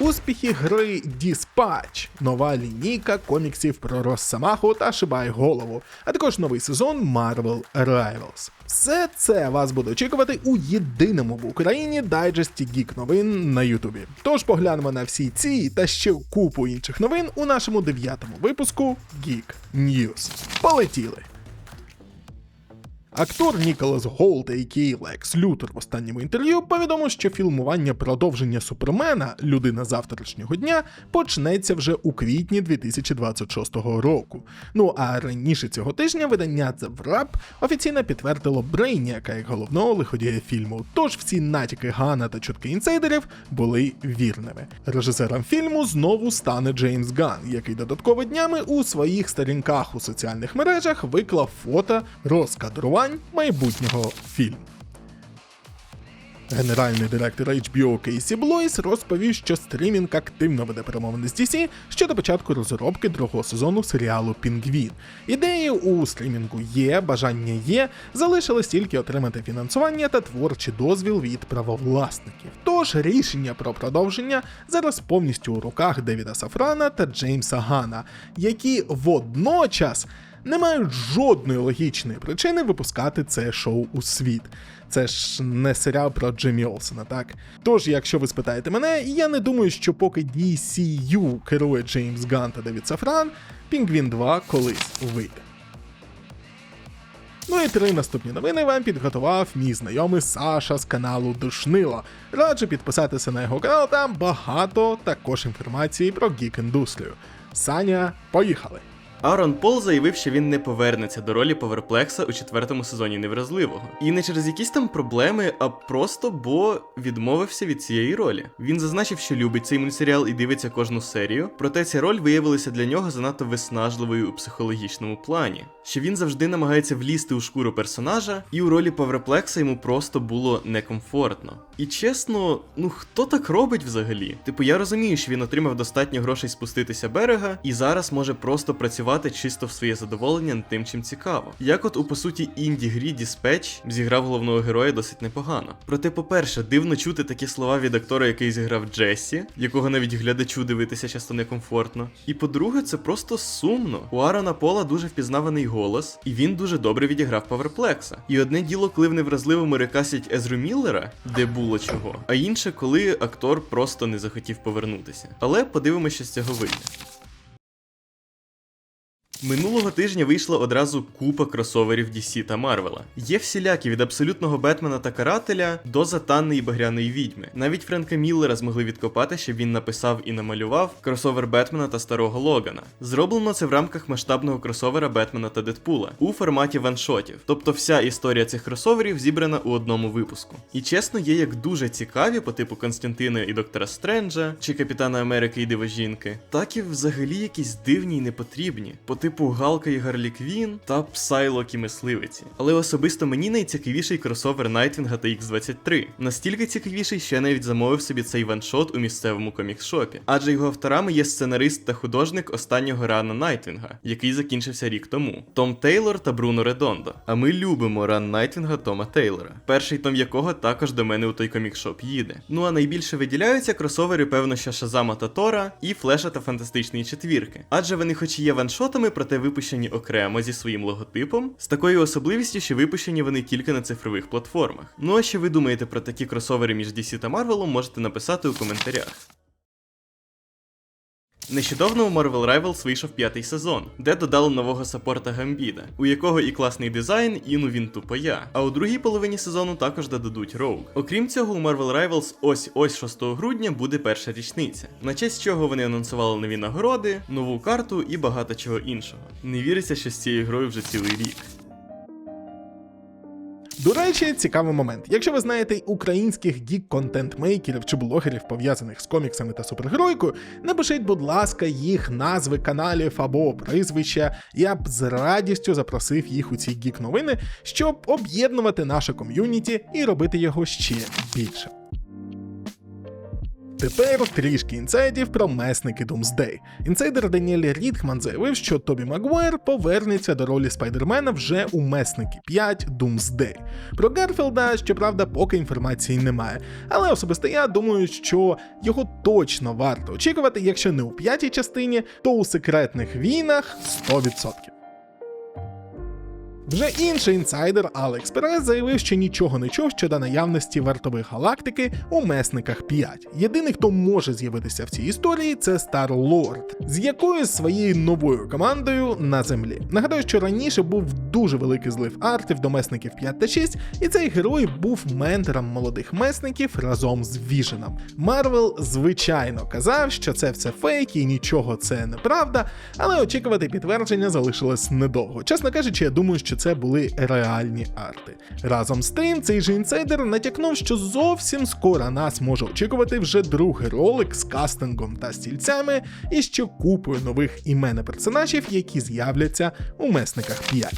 Успіхи гри Dispatch, нова лінійка коміксів про Росомаху та Шибай голову, а також новий сезон Marvel Rivals. Все це вас буде очікувати у єдиному в Україні дайджесті гік новин на Ютубі. Тож поглянемо на всі ці та ще купу інших новин у нашому дев'ятому випуску Geek News. Полетіли! Актор Ніколас Голд, який Лекс Лютер в останньому інтерв'ю, повідомив, що фільмування продовження Супермена Людина завтрашнього дня почнеться вже у квітні 2026 року. Ну а раніше цього тижня видання The Wrap офіційно підтвердило Брейніака як головного лиходія фільму. Тож всі натяки Гана та чутки інсайдерів були вірними. Режисером фільму знову стане Джеймс Ган, який додатково днями у своїх сторінках у соціальних мережах виклав фото розкадрувань майбутнього фільму. Генеральний директор HBO Кейсі Блойс розповів, що стрімінг активно веде перемовини з DC щодо початку розробки другого сезону серіалу Пінгвін. Ідеї у стрімінгу є, бажання є, залишилось тільки отримати фінансування та творчий дозвіл від правовласників. Тож рішення про продовження зараз повністю у руках Девіда Сафрана та Джеймса Гана, які водночас не мають жодної логічної причини випускати це шоу у світ. Це ж не серіал про Джиммі Олсена, так? Тож, якщо ви спитаєте мене, я не думаю, що поки DCU керує Джеймс Ганн та Девід Сафран, Пінгвін 2 колись вийде. Ну і три наступні новини вам підготував мій знайомий Саша з каналу Душнило. Раджу підписатися на його канал, там багато також інформації про гік-індустрію. Саня, поїхали! Аарон Пол заявив, що він не повернеться до ролі Поверплекса у четвертому сезоні невразливого. І не через якісь там проблеми, а просто бо відмовився від цієї ролі. Він зазначив, що любить цей мультсеріал і дивиться кожну серію, проте ця роль виявилася для нього занадто виснажливою у психологічному плані. Що він завжди намагається влізти у шкуру персонажа, і у ролі Поверплекса йому просто було некомфортно. І чесно, ну хто так робить взагалі? Типу, я розумію, що він отримав достатньо грошей спуститися берега, і зараз може просто працювати чисто в своє задоволення над тим, чим цікаво. Як от у по суті інді грі Dispatch зіграв головного героя досить непогано. Проте, по-перше, дивно чути такі слова від актора, який зіграв Джесі, якого навіть глядачу дивитися часто некомфортно. І по-друге, це просто сумно. У Аарона Пола дуже впізнаваний голос, і він дуже добре відіграв Паверплекса. І одне діло, коли в невразливому рекасять Езру Міллера, де було чого, а інше, коли актор просто не захотів повернутися. Але подивимося, що з цього вийде. Минулого тижня вийшла одразу купа кросоверів DC та Марвела. Є всілякі від абсолютного Бетмена та карателя до затанної багряної відьми. Навіть Френка Міллера змогли відкопати, щоб він написав і намалював кросовер Бетмена та старого Логана. Зроблено це в рамках масштабного кросовера Бетмена та Дедпула у форматі ваншотів. Тобто вся історія цих кросоверів зібрана у одному випуску. І чесно, є як дуже цікаві по типу Константина і Доктора Стренджа чи Капітана Америки і Дивожінки, так і взагалі якісь дивні й непотрібні. По типу Галка і Гарлі Квін та Псайлок і Мисливиці. Але особисто мені найцікавіший кросовер Найтвінга та X23. Настільки цікавіший, що я навіть замовив собі цей ваншот у місцевому комікс-шопі. Адже його авторами є сценарист та художник останнього рана Найтвінга, який закінчився рік тому. Том Тейлор та Бруно Редондо. А ми любимо ран Найтвінга Тома Тейлора, перший том якого також до мене у той комікс-шоп їде. Ну а найбільше виділяються кросовери, певно, що Шазама та Тора і Флеша та Фантастичної четвірки. Адже вони, хоч і є ваншотами, проте випущені окремо зі своїм логотипом, з такою особливістю, що випущені вони тільки на цифрових платформах. Ну а що ви думаєте про такі кросовери між DC та Marvel, можете написати у коментарях. Нещодавно у Marvel Rivals вийшов п'ятий сезон, де додали нового саппорта Гамбіда, у якого і класний дизайн, і ну він тупо я. А у другій половині сезону також додадуть Роуг. Окрім цього, у Marvel Rivals ось ось 6 грудня буде перша річниця, на честь чого вони анонсували нові нагороди, нову карту і багато чого іншого. Не віриться, що з цією грою вже цілий рік. До речі, цікавий момент. Якщо ви знаєте українських гік-контент-мейкерів чи блогерів, пов'язаних з коміксами та супергеройкою, напишіть, будь ласка, їх назви каналів або прізвища. Я б з радістю запросив їх у ці гік-новини, щоб об'єднувати наше ком'юніті і робити його ще більше. Тепер трішки інсайдів про месники Doomsday. Інсайдер Даніель Рідхман заявив, що Тобі Магуайр повернеться до ролі Спайдермена вже у Месники 5 Doomsday. Про Гарфілда, щоправда, поки інформації немає. Але особисто я думаю, що його точно варто очікувати, якщо не у п'ятій частині, то у секретних війнах 100%. Вже інший інсайдер Алекс Перес заявив, що нічого не чув щодо наявності вартових галактики у месниках 5. Єдиний, хто може з'явитися в цій історії, це Star Lord, з якоюсь своєю новою командою на землі. Нагадаю, що раніше був дуже великий злив артів до месників 5 та 6, і цей герой був ментором молодих месників разом з Віженом. Марвел, звичайно, казав, що це все фейк і нічого це неправда, але очікувати підтвердження залишилось недовго. Чесно кажучи, я думаю, що це були реальні арти. Разом з тим, цей же інсайдер натякнув, що зовсім скоро нас може очікувати вже другий ролик з кастингом та стільцями і ще купою нових імен персонажів, які з'являться у месниках 5.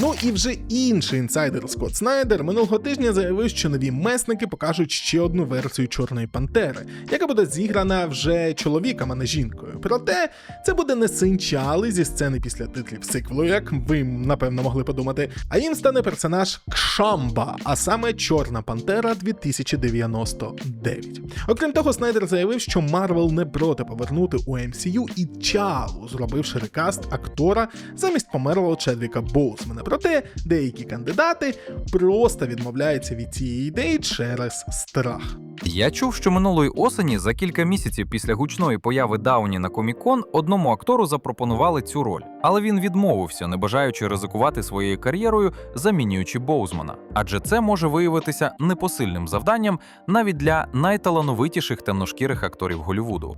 Ну і вже інший інсайдер Скотт Снайдер минулого тижня заявив, що нові месники покажуть ще одну версію Чорної Пантери, яка буде зіграна вже чоловіком, а не жінкою. Проте це буде не синчали зі сцени після титрів сиквелу, як ви напевно могли подумати. А їм стане персонаж Кшамба, а саме Чорна Пантера 2099. Окрім того, Снайдер заявив, що Марвел не проти повернути у MCU і Чалу, зробивши рекаст актора замість померлого Чедвіка Боусмена. Проте деякі кандидати просто відмовляються від цієї ідеї через страх. Я чув, що минулої осені, за кілька місяців після гучної появи Дауні на Комікон, одному актору запропонували цю роль, але він відмовився, не бажаючи ризикувати своєю кар'єрою, замінюючи Боузмана. Адже це може виявитися непосильним завданням навіть для найталановитіших темношкірих акторів Голлівуду.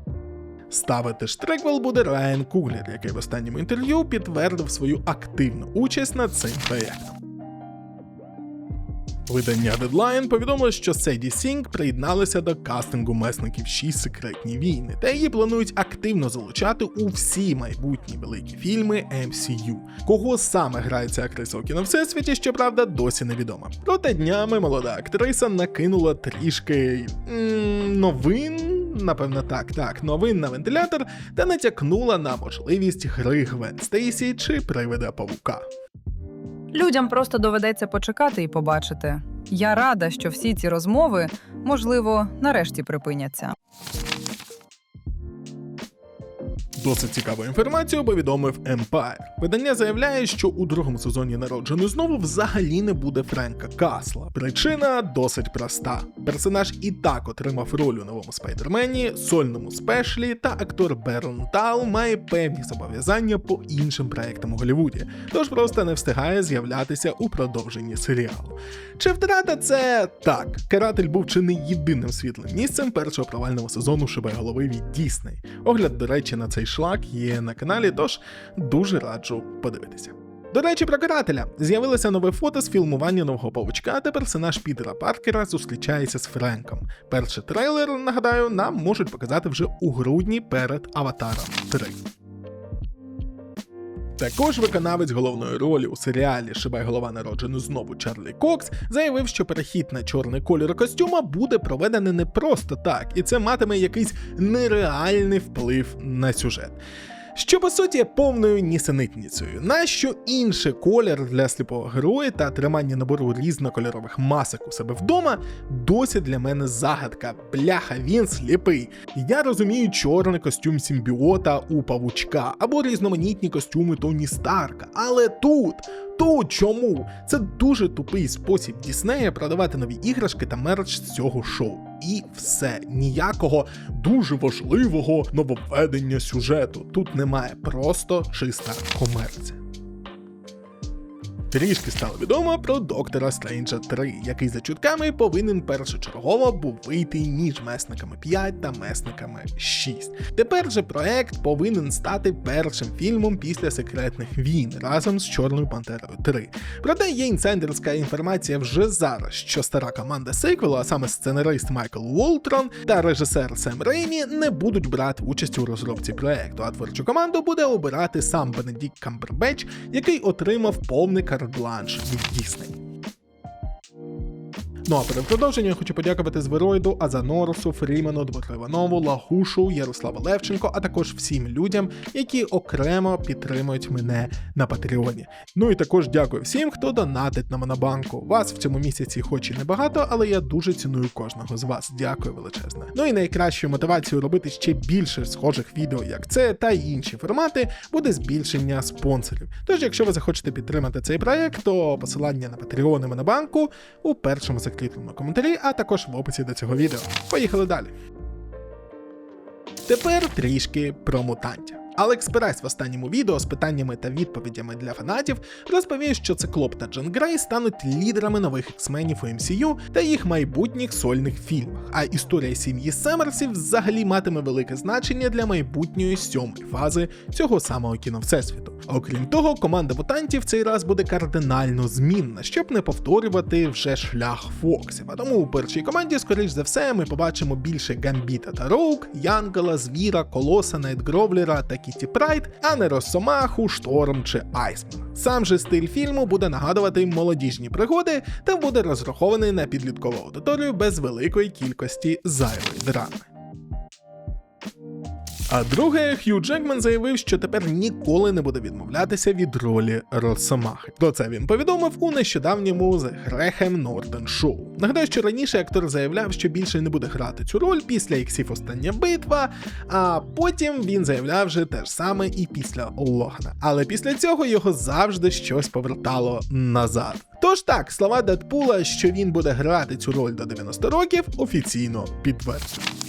Ставити штриквел буде Райан Куглер, який в останньому інтерв'ю підтвердив свою активну участь над цим проєктом. Видання Deadline повідомило, що Седі Сінг приєдналася до кастингу месників 6 секретні війни, та її планують активно залучати у всі майбутні великі фільми MCU. Кого саме грає ця актриса у кіно всесвіті, щоправда, досі невідомо. Проте днями молода актриса накинула трішки м, новин. Напевно, так, так, новин на вентилятор та натякнула на можливість гри Гвен Стейсі чи привида павука. Людям просто доведеться почекати і побачити. Я рада, що всі ці розмови, можливо, нарешті припиняться. Досить цікаву інформацію повідомив Empire. Видання заявляє, що у другому сезоні народжений знову взагалі не буде Френка Касла. Причина досить проста. Персонаж і так отримав роль у новому спайдермені, сольному спешлі, та актор Берн Тал має певні зобов'язання по іншим проектам у Голлівуді, тож просто не встигає з'являтися у продовженні серіалу. Чи втрата це так? Каратель був чи не єдиним світлим місцем першого провального сезону голови від Дісней. Огляд, до речі, на цей шлак є на каналі, тож дуже раджу подивитися. До речі, про карателя з'явилося нове фото з фільмування нового павучка, де персонаж Пітера Паркера зустрічається з Френком. Перший трейлер, нагадаю, нам можуть показати вже у грудні перед Аватаром 3. Також виконавець головної ролі у серіалі Шибай голова народжену знову Чарлі Кокс заявив, що перехід на чорний колір костюма буде проведений не просто так, і це матиме якийсь нереальний вплив на сюжет. Що по суті є повною нісенітницею. Нащо інший колір для сліпого героя та тримання набору різнокольорових масок у себе вдома досі для мене загадка. Бляха, він сліпий. Я розумію чорний костюм симбіота у павучка або різноманітні костюми Тоні Старка. Але тут, тут чому? Це дуже тупий спосіб Діснея продавати нові іграшки та мерч з цього шоу. І все, ніякого дуже важливого нововведення сюжету. Тут немає просто чиста комерція. Трішки стало відомо про Доктора Стрейнджа 3, який за чутками повинен першочергово був вийти між месниками 5 та месниками 6. Тепер же проект повинен стати першим фільмом після секретних війн разом з Чорною Пантерою 3. Проте є інсайдерська інформація вже зараз, що стара команда сиквелу, а саме сценарист Майкл Уолтрон та режисер Сем Реймі, не будуть брати участь у розробці проекту, а творчу команду буде обирати сам Бенедікт Камбербеч, який отримав повний карт-бланш від Дісней. Ну а перед продовженням я хочу подякувати Звероїду, Азанорусу, Фрімену, Дмитру Іванову, Лагушу, Ярославу Левченко, а також всім людям, які окремо підтримують мене на Патреоні. Ну і також дякую всім, хто донатить на Монобанку. Вас в цьому місяці хоч і небагато, але я дуже ціную кожного з вас. Дякую величезне. Ну і найкращою мотивацією робити ще більше схожих відео, як це, та інші формати, буде збільшення спонсорів. Тож, якщо ви захочете підтримати цей проект, то посилання на Patreon і Монобанку у першому закріпленому коментарі, а також в описі до цього відео. Поїхали далі. Тепер трішки про мутантів. Алекс Прайс в останньому відео з питаннями та відповідями для фанатів розповів, що Циклоп та Джон Грей стануть лідерами нових ексменів у MCU та їх майбутніх сольних фільмах. А історія сім'ї Семерсів взагалі матиме велике значення для майбутньої сьомої фази цього самого кіно всесвіту. Окрім того, команда мутантів цей раз буде кардинально змінна, щоб не повторювати вже шлях Фоксів. А тому у першій команді, скоріш за все, ми побачимо більше Гамбіта та Роук, Янгела, Звіра, Колоса, Найтгровлера та Кіті Прайд, а не Росомаху, Шторм чи Айсман. Сам же стиль фільму буде нагадувати молодіжні пригоди та буде розрахований на підліткову аудиторію без великої кількості зайвої драми. А друге, Хью Джекман заявив, що тепер ніколи не буде відмовлятися від ролі Росомахи. Про це він повідомив у нещодавньому The Грехем Нортон Шоу. Нагадаю, що раніше актор заявляв, що більше не буде грати цю роль після іксів Остання битва, а потім він заявляв вже те ж саме і після Логана. Але після цього його завжди щось повертало назад. Тож так, слова Дедпула, що він буде грати цю роль до 90 років, офіційно підтверджені.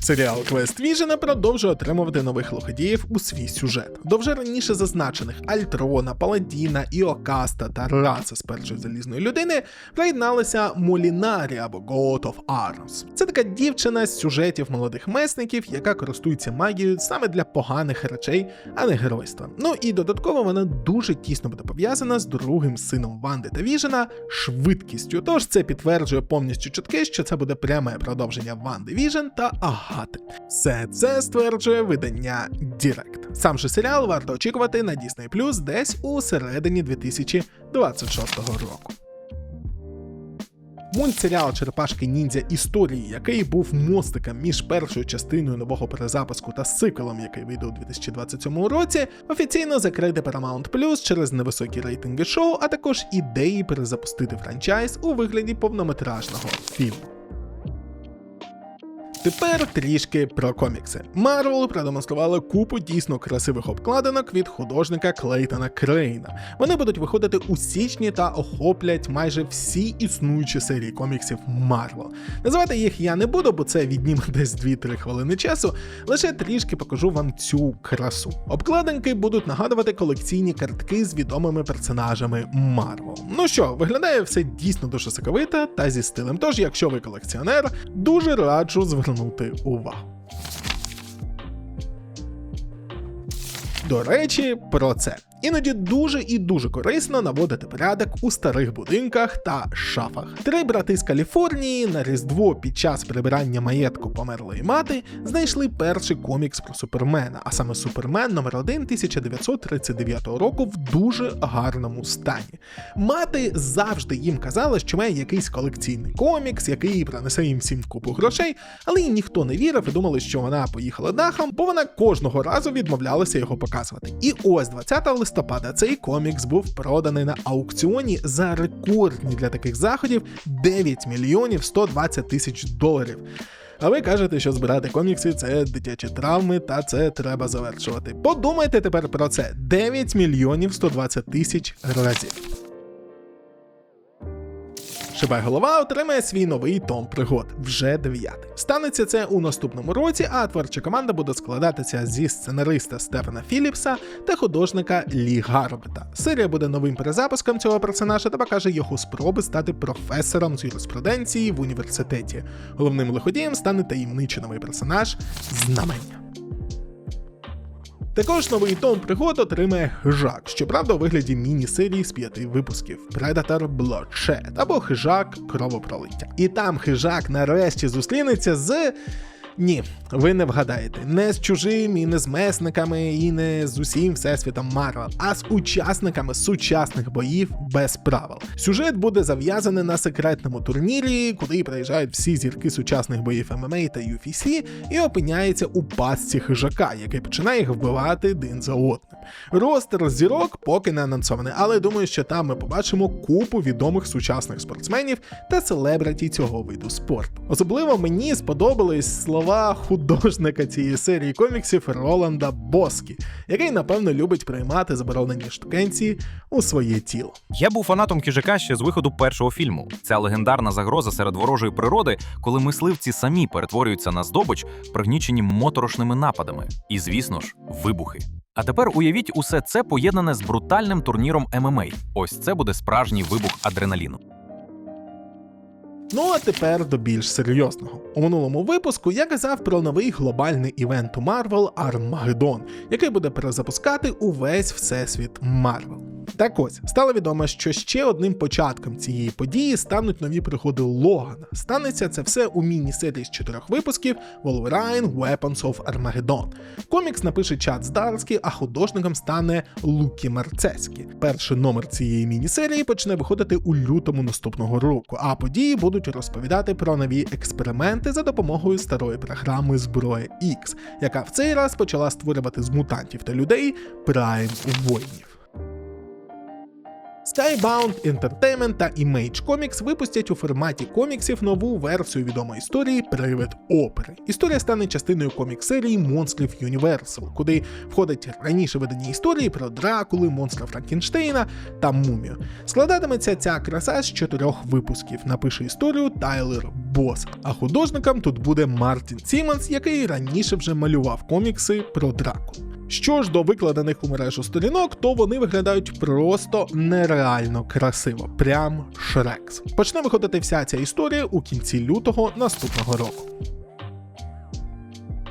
Серіал Квест Віжена продовжує отримувати нових лиходіїв у свій сюжет. До вже раніше зазначених Альтрона, Паладіна, Іокаста та Раца з першої залізної людини приєдналися Молінарі або God of Arms. Це така дівчина з сюжетів молодих месників, яка користується магією саме для поганих речей, а не геройства. Ну і додатково вона дуже тісно буде пов'язана з другим сином Ванди та Віжена швидкістю. Тож це підтверджує повністю чутки, що це буде пряме продовження Ванди Віжен та Агати. Все це стверджує видання Direct. Сам же серіал варто очікувати на Disney Plus десь у середині 2026 року. Мультсеріал Черепашки Ніндзя Історії, який був мостиком між першою частиною нового перезапуску та сиквелом, який вийде у 2027 році, офіційно закрити Paramount Plus через невисокі рейтинги шоу, а також ідеї перезапустити франчайз у вигляді повнометражного фільму. Тепер трішки про комікси. Марвел продемонстрували купу дійсно красивих обкладинок від художника Клейтона Крейна. Вони будуть виходити у січні та охоплять майже всі існуючі серії коміксів Марвел. Називати їх я не буду, бо це відніме десь 2-3 хвилини часу. Лише трішки покажу вам цю красу. Обкладинки будуть нагадувати колекційні картки з відомими персонажами Марвел. Ну що, виглядає все дійсно дуже соковито та зі стилем. Тож, якщо ви колекціонер, дуже раджу звернути увагу. До речі, про це. Іноді дуже і дуже корисно наводити порядок у старих будинках та шафах. Три брати з Каліфорнії на Різдво під час прибирання маєтку померлої мати знайшли перший комікс про Супермена, а саме Супермен номер 1 1939 року в дуже гарному стані. Мати завжди їм казала, що має якийсь колекційний комікс, який принесе їм всім купу грошей, але їм ніхто не вірив і думали, що вона поїхала дахом, бо вона кожного разу відмовлялася його показувати. І ось 20 листопада цей комікс був проданий на аукціоні за рекордні для таких заходів 9 мільйонів 120 тисяч доларів. А ви кажете, що збирати комікси це дитячі травми, та це треба завершувати. Подумайте тепер про це: 9 мільйонів 120 тисяч разів. Шибай голова отримає свій новий том пригод, вже дев'ятий. Станеться це у наступному році, а творча команда буде складатися зі сценариста Стефана Філіпса та художника Лі Гарбета. Серія буде новим перезапуском цього персонажа та покаже його спроби стати професором з юриспруденції в університеті. Головним лиходієм стане таємничий новий персонаж Знамення. Також новий том пригод отримає хижак, щоправда, у вигляді міні-серії з п'яти випусків Predator Bloodshed або хижак кровопролиття. І там хижак нарешті зустрінеться з. Ні, ви не вгадаєте. Не з чужим і не з месниками, і не з усім всесвітом Марвел, а з учасниками сучасних боїв без правил. Сюжет буде зав'язаний на секретному турнірі, куди приїжджають всі зірки сучасних боїв ММА та UFC, і опиняється у пастці хижака, який починає їх вбивати один за одним. Ростер зірок поки не анонсований, але думаю, що там ми побачимо купу відомих сучасних спортсменів та селебриті цього виду спорту. Особливо мені сподобались слова художника цієї серії коміксів Роланда Боскі, який напевно любить приймати заборонені штукенці у своє тіло. Я був фанатом кіжака ще з виходу першого фільму. Ця легендарна загроза серед ворожої природи, коли мисливці самі перетворюються на здобич, пригнічені моторошними нападами. І, звісно ж, вибухи. А тепер уявіть усе це поєднане з брутальним турніром ММА. Ось це буде справжній вибух адреналіну. Ну а тепер до більш серйозного. У минулому випуску я казав про новий глобальний івент у Marvel Armageddon, який буде перезапускати увесь всесвіт Marvel. Так ось стало відомо, що ще одним початком цієї події стануть нові пригоди Логана. Станеться це все у міні-серії з чотирьох випусків Wolverine Weapons of Armageddon. Комікс напише Чад Здарський, а художником стане Лукі Марцеський. Перший номер цієї міні-серії почне виходити у лютому наступного року, а події будуть розповідати про нові експерименти за допомогою старої програми Зброя X, яка в цей раз почала створювати з мутантів та людей прайм воїнів. Skybound Entertainment та Image Comics випустять у форматі коміксів нову версію відомої історії Привид опери. Історія стане частиною комік-серії монстрів Universal, куди входять раніше видані історії про Дракули, монстра Франкенштейна та Мумію. Складатиметься ця краса з чотирьох випусків. Напише історію Тайлер Бос. А художником тут буде Мартін Сімонс, який раніше вже малював комікси про Дракулу. Що ж до викладених у мережу сторінок, то вони виглядають просто нереально красиво, прям Шрекс. Почне виходити вся ця історія у кінці лютого наступного року.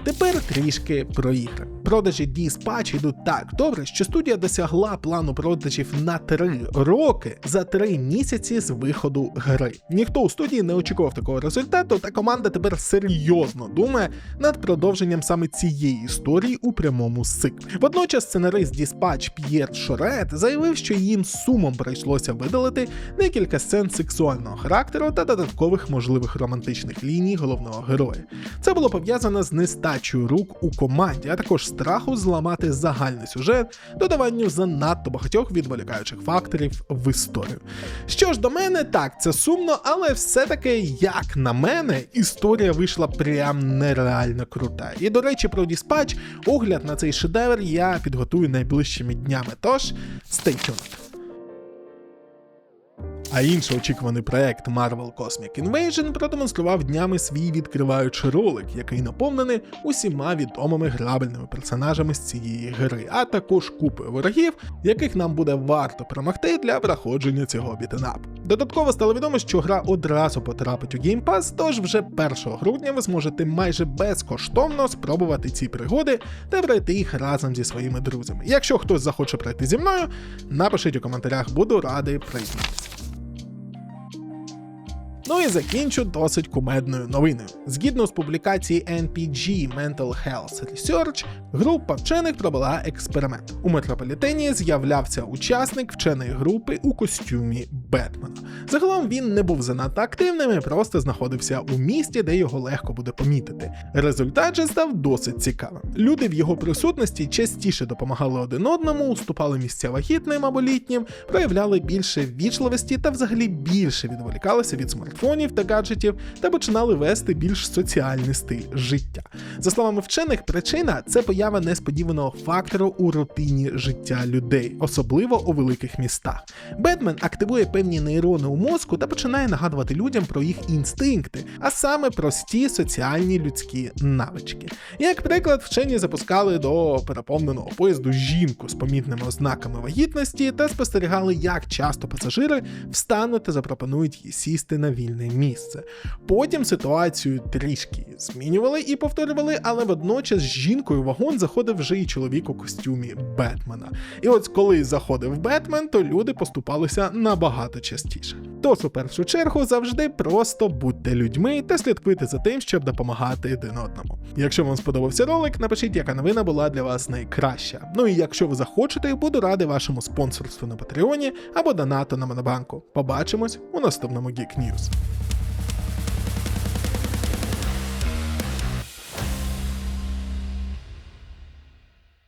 Тепер трішки про ігри. Продажі Dispatch йдуть так добре, що студія досягла плану продажів на 3 роки за 3 місяці з виходу гри. Ніхто у студії не очікував такого результату, та команда тепер серйозно думає над продовженням саме цієї історії у прямому циклі. Водночас сценарист Dispatch П'єр Шорет заявив, що їм сумом прийшлося видалити декілька сцен сексуального характеру та додаткових можливих романтичних ліній головного героя. Це було пов'язано з нестачею рук у команді, а також страху зламати загальний сюжет, додаванню занадто багатьох відволікаючих факторів в історію. Що ж до мене, так, це сумно, але все-таки, як на мене, історія вийшла прям нереально крута. І до речі, про Dispatch, огляд на цей шедевр я підготую найближчими днями. Тож, stay tuned. А інший очікуваний проект Marvel Cosmic Invasion продемонстрував днями свій відкриваючий ролик, який наповнений усіма відомими грабельними персонажами з цієї гри, а також купою ворогів, яких нам буде варто промогти для проходження цього бітенапу. Додатково стало відомо, що гра одразу потрапить у Game Pass, тож вже 1 грудня ви зможете майже безкоштовно спробувати ці пригоди та пройти їх разом зі своїми друзями. Якщо хтось захоче пройти зі мною, напишіть у коментарях, буду радий приєднатися. Ну і закінчу досить кумедною новиною. Згідно з публікації NPG Mental Health Research, група вчених провела експеримент. У метрополітені з'являвся учасник вченої групи у костюмі Бетмена. Загалом він не був занадто активним і просто знаходився у місті, де його легко буде помітити. Результат же став досить цікавим. Люди в його присутності частіше допомагали один одному, уступали місця вагітним або літнім, проявляли більше ввічливості та взагалі більше відволікалися від смартфонів та гаджетів та починали вести більш соціальний стиль життя. За словами вчених, причина це поява несподіваного фактору у рутині життя людей, особливо у великих містах. Бетмен активує певні нейрони у мозку та починає нагадувати людям про їх інстинкти, а саме прості соціальні людські навички. Як приклад, вчені запускали до переповненого поїзду жінку з помітними ознаками вагітності та спостерігали, як часто пасажири встануть та запропонують їй сісти на вільне місце. Потім ситуацію трішки змінювали і повторювали, але водночас з жінкою вагон заходив вже і чоловік у костюмі Бетмена. І ось коли заходив Бетмен, то люди поступалися набагато частіше. Тож у першу чергу завжди просто будьте людьми та слідкуйте за тим, щоб допомагати один одному. Якщо вам сподобався ролик, напишіть, яка новина була для вас найкраща. Ну і якщо ви захочете, буду радий вашому спонсорству на Патреоні або донату на Монобанку. Побачимось у наступному Geek News.